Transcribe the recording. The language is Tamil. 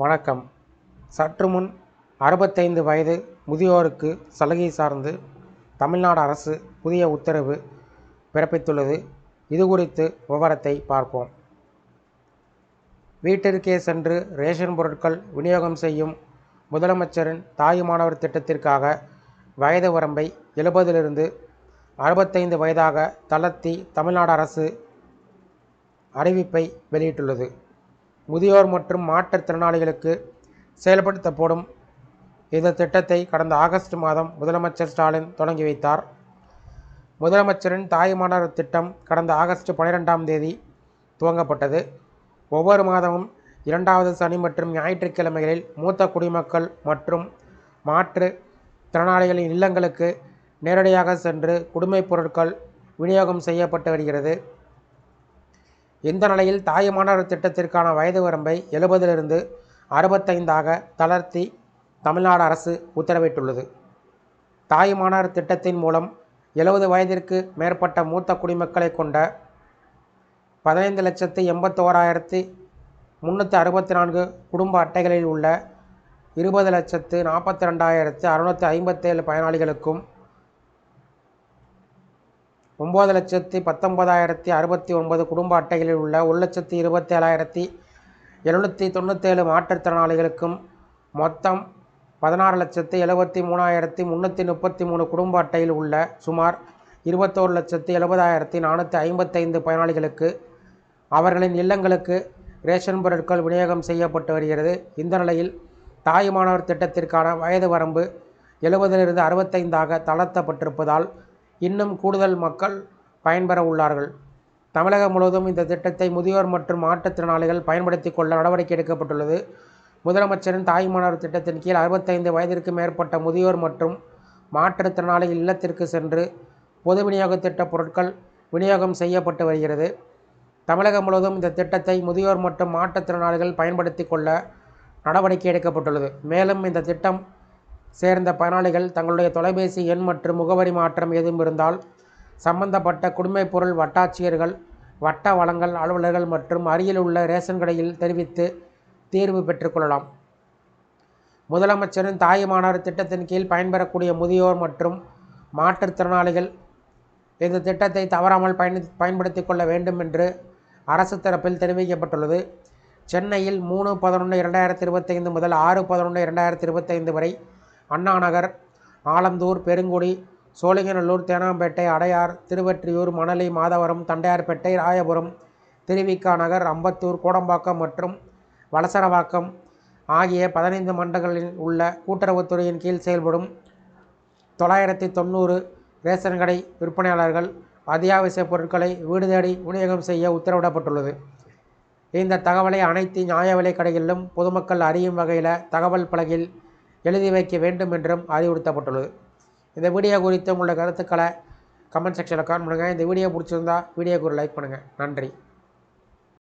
வணக்கம். சற்று முன் அறுபத்தைந்து வயது முதியோருக்கு சலுகை சார்ந்து தமிழ்நாடு அரசு புதிய உத்தரவு பிறப்பித்துள்ளது. இது குறித்து விவரத்தை பார்ப்போம். வீட்டிற்கே சென்று ரேஷன் பொருட்கள் விநியோகம் செய்யும் முதலமைச்சரின் தாயுமானவர் திட்டத்திற்காக வயது வரம்பை எழுபதிலிருந்து அறுபத்தைந்து வயதாக தளர்த்தி தமிழ்நாடு அரசு அறிவிப்பை வெளியிட்டுள்ளது. முதியோர் மற்றும் மாற்றுத்திறனாளிகளுக்கு செயல்படுத்தப்படும் இந்த திட்டத்தை கடந்த ஆகஸ்ட் மாதம் முதலமைச்சர் ஸ்டாலின் தொடங்கி வைத்தார். முதலமைச்சரின் தாயுமானவர் திட்டம் கடந்த ஆகஸ்ட் பனிரெண்டாம் தேதி துவங்கப்பட்டது. ஒவ்வொரு மாதமும் இரண்டாவது சனி மற்றும் ஞாயிற்றுக்கிழமைகளில் மூத்த குடிமக்கள் மற்றும் மாற்று திறனாளிகளின் இல்லங்களுக்கு நேரடியாக சென்று குடிமைப் பொருட்கள் விநியோகம் செய்யப்பட்டு வருகிறது. இந்த நிலையில் தாயுமானவர் திட்டத்திற்கான வயது வரம்பை எழுபதிலிருந்து அறுபத்தைந்தாக தளர்த்தி தமிழ்நாடு அரசு உத்தரவிட்டுள்ளது. தாயுமானவர் திட்டத்தின் மூலம் எழுபது வயதிற்கு மேற்பட்ட மூத்த குடிமக்களை கொண்ட பதினைந்து லட்சத்து எண்பத்தோராயிரத்தி முந்நூற்றி அறுபத்தி நான்கு குடும்ப அட்டைகளில் உள்ள இருபது லட்சத்து நாற்பத்தி ரெண்டாயிரத்து அறுநூற்றி ஐம்பத்தேழு பயனாளிகளுக்கும் ஒம்பது லட்சத்தி பத்தொன்பதாயிரத்தி அறுபத்தி ஒன்பது குடும்ப அட்டைகளில் உள்ள ஒரு லட்சத்தி இருபத்தேழாயிரத்தி எழுநூற்றி தொண்ணூற்றேழு மாற்றுத்திறனாளிகளுக்கும் மொத்தம் பதினாறு லட்சத்தி எழுபத்தி மூணாயிரத்தி முந்நூற்றி முப்பத்தி மூணு குடும்ப அட்டையில் உள்ள சுமார் இருபத்தோரு லட்சத்தி எழுபதாயிரத்தி நானூற்றி ஐம்பத்தைந்து பயனாளிகளுக்கு அவர்களின் இல்லங்களுக்கு ரேஷன் பொருட்கள் விநியோகம் செய்யப்பட்டு வருகிறது. இந்த நிலையில் தாயுமானவர் திட்டத்திற்கான வயது வரம்பு எழுபதிலிருந்து அறுபத்தைந்தாக தளர்த்தப்பட்டிருப்பதால் இன்னும் கூடுதல் மக்கள் பயன்பெற உள்ளார்கள். தமிழகம் முழுவதும் இந்த திட்டத்தை முதியோர் மற்றும் மாற்றுத்திறனாளிகள் பயன்படுத்தி கொள்ள நடவடிக்கை எடுக்கப்பட்டுள்ளது. முதலமைச்சரின் தாய்மானவர் திட்டத்தின் கீழ் அறுபத்தைந்து வயதிற்கு மேற்பட்ட முதியோர் மற்றும் மாற்றுத்திறனாளிகள் இல்லத்திற்கு சென்று பொது விநியோக திட்ட பொருட்கள் விநியோகம் செய்யப்பட்டு வருகிறது. தமிழகம் முழுவதும் இந்த திட்டத்தை முதியோர் மற்றும் மாற்றுத்திறனாளிகள் பயன்படுத்தி கொள்ள நடவடிக்கை எடுக்கப்பட்டுள்ளது. மேலும் இந்த திட்டம் சேர்ந்த பயனாளிகள் தங்களுடைய தொலைபேசி எண் மற்றும் முகவரி மாற்றம் ஏதும் இருந்தால் சம்பந்தப்பட்ட குடிமைப் பொருள் வட்டாட்சியர்கள் வட்ட வழங்கல் அலுவலர்கள் மற்றும் அருகில் உள்ள ரேஷன் கடையில் தெரிவித்து தீர்வு பெற்றுக்கொள்ளலாம் முதலமைச்சரின் தாயுமானவர் திட்டத்தின் கீழ் பயன்பெறக்கூடிய முதியோர் மற்றும் மாற்றுத்திறனாளிகள் இந்த திட்டத்தை தவறாமல் பயன் பயன்படுத்தி கொள்ள வேண்டும் என்று அரசு தரப்பில் தெரிவிக்கப்பட்டுள்ளது. சென்னையில் மூணு பதினொன்று இரண்டாயிரத்தி இருபத்தைந்து முதல் ஆறு பதினொன்று இரண்டாயிரத்தி இருபத்தைந்து வரை அண்ணாநகர் ஆலந்தூர் பெருங்குடி சோழிங்கநல்லூர் தேனாம்பேட்டை அடையார் திருவெற்றியூர் மணலி மாதவரம் தண்டையார்பேட்டை ராயபுரம் திருவிக்கா நகர் அம்பத்தூர் கோடம்பாக்கம் மற்றும் வலசரவாக்கம் ஆகிய பதினைந்து மண்டலங்களில் உள்ள கூட்டுறவுத்துறையின் கீழ் செயல்படும் தொள்ளாயிரத்தி தொண்ணூறு ரேஷன் கடை விற்பனையாளர்கள் அத்தியாவசிய பொருட்களை வீடு தேடி விநியோகம் செய்ய உத்தரவிடப்பட்டுள்ளது. இந்த தகவலை அனைத்து நியாய விலைக் கடைகளிலும் பொதுமக்கள் அறியும் வகையில் தகவல் பலகில் எழுதி வைக்க வேண்டும் என்றும் அறிவுறுத்தப்பட்டுள்ளது. இந்த வீடியோ குறித்து உள்ள கருத்துக்களை கமெண்ட் செக்ஷனில் கமெண்ட் பண்ணுங்கள் இந்த வீடியோ பிடிச்சிருந்தா வீடியோக்கு ஒரு லைக் பண்ணுங்கள் நன்றி.